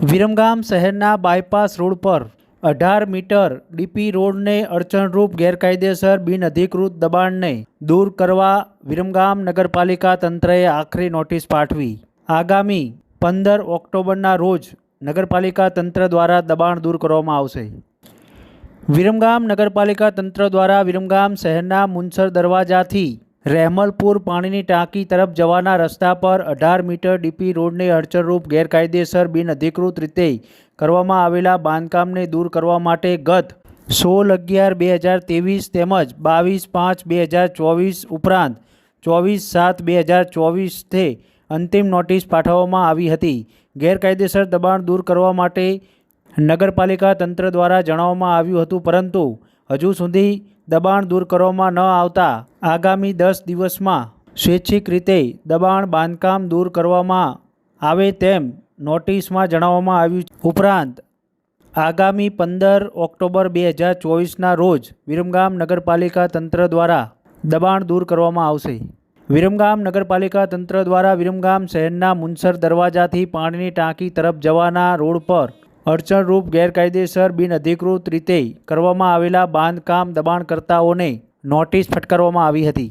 વિરમગામ શહેરના bypass road પર અઢાર મીટર ડીપી રોડને અડચણરૂપ ગેરકાયદેસર બિનઅધિકૃત દબાણને દૂર કરવા વિરમગામ નગરપાલિકા તંત્રએ આખરી નોટિસ પાઠવી. આગામી પંદર ઓક્ટોબરના રોજ નગરપાલિકા તંત્ર દ્વારા દબાણ દૂર કરવામાં આવશે. વિરમગામ નગરપાલિકા તંત્ર દ્વારા વિરમગામ શહેરના મુનસર દરવાજાથી રહેમલપુર પાણીની ટાંકી તરફ જવાના રસ્તા પર અઢાર મીટર ડીપી રોડને અડચણરૂપ ગેરકાયદેસર બિનઅધિકૃત રીતે કરવામાં આવેલા બાંધકામને દૂર કરવા માટે ગત સોળ અગિયાર બે હજાર ત્રેવીસ તેમજ બાવીસ પાંચ બે હજાર ચોવીસ ઉપરાંત ચોવીસ સાત બે હજાર ચોવીસથી અંતિમ નોટિસ પાઠવવામાં આવી હતી. ગેરકાયદેસર દબાણ દૂર કરવા માટે નગરપાલિકા તંત્ર દ્વારા જણાવવામાં આવ્યું હતું, પરંતુ હજુ સુધી દબાણ દૂર કરવામાં ન આવતા આગામી દસ દિવસમાં સ્વૈચ્છિક રીતે દબાણ બાંધકામ દૂર કરવામાં આવે તેમ નોટિસમાં જણાવવામાં આવ્યું. ઉપરાંત, આગામી પંદર ઓક્ટોબર બે હજાર ચોવીસના રોજ વિરમગામ નગરપાલિકા તંત્ર દ્વારા દબાણ દૂર કરવામાં આવશે વિરમગામ નગરપાલિકા તંત્ર દ્વારા વિરમગામ શહેરના મુનસર દરવાજાથી પાણીની ટાંકી તરફ જવાના રોડ પર અડચણરૂપ ગેરકાયદેસર બિનઅધિકૃત રીતે કરવામાં આવેલા બાંધકામ દબાણકર્તાઓને નોટિસ ફટકારવામાં આવી હતી.